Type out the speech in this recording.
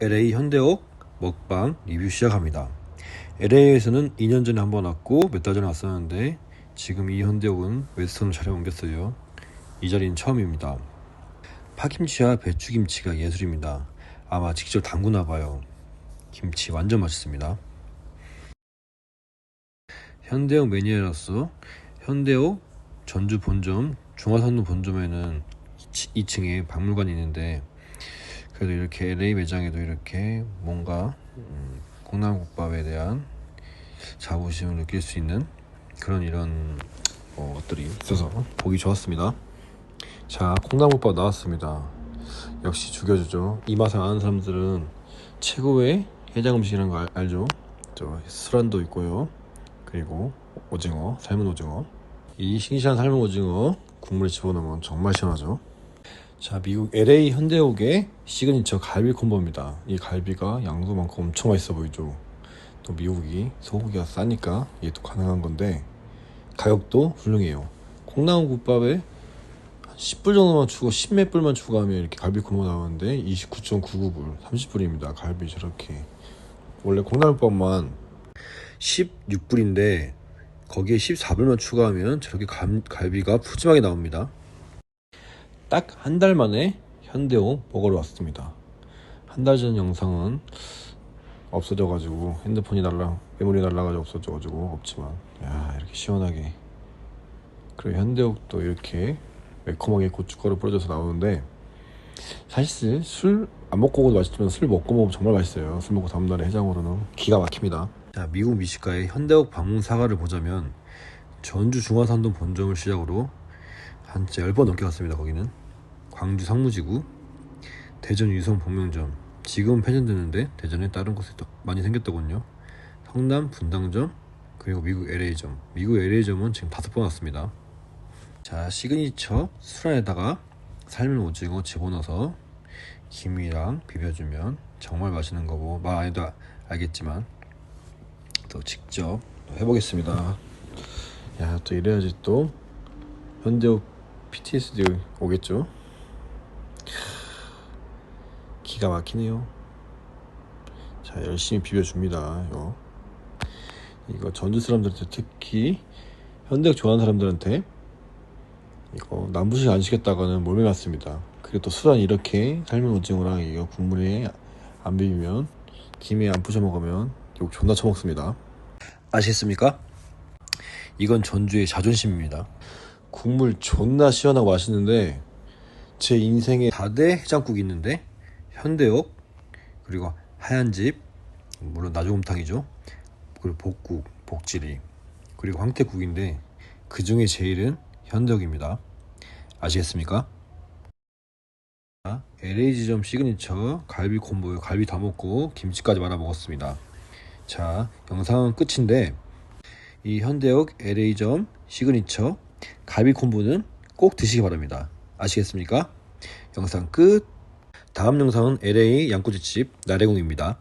LA 현대옥 먹방 리뷰 시작합니다. LA에서는 2년 전에 한 번 왔고 몇 달 전에 왔었는데 지금 이 현대옥은 웨스턴 촬영 옮겼어요. 이 자리는 처음입니다. 파김치와 배추김치가 예술입니다. 아마 직접 담그나 봐요. 김치 완전 맛있습니다. 현대옥 매니아로서 현대옥 전주 본점 중화산로 본점에는 2층에 박물관이 있는데 그래도 이렇게 LA 매장에도 이렇게 뭔가 음, 콩나물국밥에 대한 자부심을 느낄 수 있는 그런 이런 어, 것들이 있어서 보기 좋았습니다. 자 콩나물국밥 나왔습니다. 역시 죽여주죠. 이 맛을 아는 사람들은 최고의 해장 음식이라는 거 알, 알죠? 저 술안도 있고요. 그리고 오징어, 삶은 오징어. 이 싱싱한 삶은 오징어 국물에 집어넣으면 정말 시원하죠. 자, 미국 LA 현대옥의 시그니처 갈비 콤보입니다. 이 갈비가 양도 많고 엄청 맛있어 보이죠. 또 미국이 소고기가 싸니까 이게 또 가능한 건데 가격도 훌륭해요. 콩나물 국밥에 한 10불 정도만 추가, 10몇 불만 추가하면 이렇게 갈비 콤보 나오는데 29.99불, 30불입니다. 갈비 저렇게. 원래 콩나물밥만 16불인데 거기에 14불만 추가하면 저렇게 감, 갈비가 푸짐하게 나옵니다. 딱 한 달 만에 현대옥 먹으러 왔습니다. 한 달 전 영상은 없어져가지고 핸드폰이 날라 메모리 날라가지고 없어져가지고 없지만 야 이렇게 시원하게 그리고 현대옥도 이렇게 매콤하게 고춧가루 뿌려져서 나오는데 사실 술 안 먹고 먹어도 맛있지만 술 먹고 먹으면 정말 맛있어요. 술 먹고 다음날에 해장으로는 기가 막힙니다. 자 미국 미식가의 현대옥 방문 사과를 보자면 전주 중화산동 본점을 시작으로 한 진짜 10번 넘게 갔습니다 거기는. 광주 상무지구 대전 유성 복명점. 지금은 폐전됐는데 대전에 다른 곳에 또 많이 생겼더군요. 성남 분당점 그리고 미국 LA점. 미국 LA점은 지금 다섯 번 왔습니다. 자 시그니처 술 안에다가 삶은 오징어 집어넣어서 김이랑 비벼주면 정말 맛있는 거고 말 안 해도 알겠지만 또 직접 해보겠습니다. 야 또 이래야지 또 현대옥 PTSD 오겠죠? 기가 막히네요. 자 열심히 비벼줍니다. 이거 이거 전주 사람들한테 특히 현대옥 좋아하는 사람들한테 이거 남부식 안 시켰다가는 몰매 맞습니다. 그리고 또 술안 이렇게 삶은 오징어랑 이거 국물에 안 비비면 김에 안 부셔 먹으면 욕 존나 처먹습니다. 아시겠습니까? 이건 전주의 자존심입니다. 국물 존나 시원하고 맛있는데 제 인생에 4대 해장국이 있는데 현대옥 그리고 하얀집 물론 나조곰탕이죠. 그리고 복국 복지리 그리고 황태국인데 그 중에 제일은 현대옥입니다. 아시겠습니까? LA지점 시그니처 갈비 콤보요 갈비 다 먹고 김치까지 말아 먹었습니다. 자 영상은 끝인데 이 현대옥 LA점 시그니처 갈비 콤보는 꼭 드시기 바랍니다. 아시겠습니까? 영상 끝. 다음 영상은 LA 양꼬치집 나래공입니다.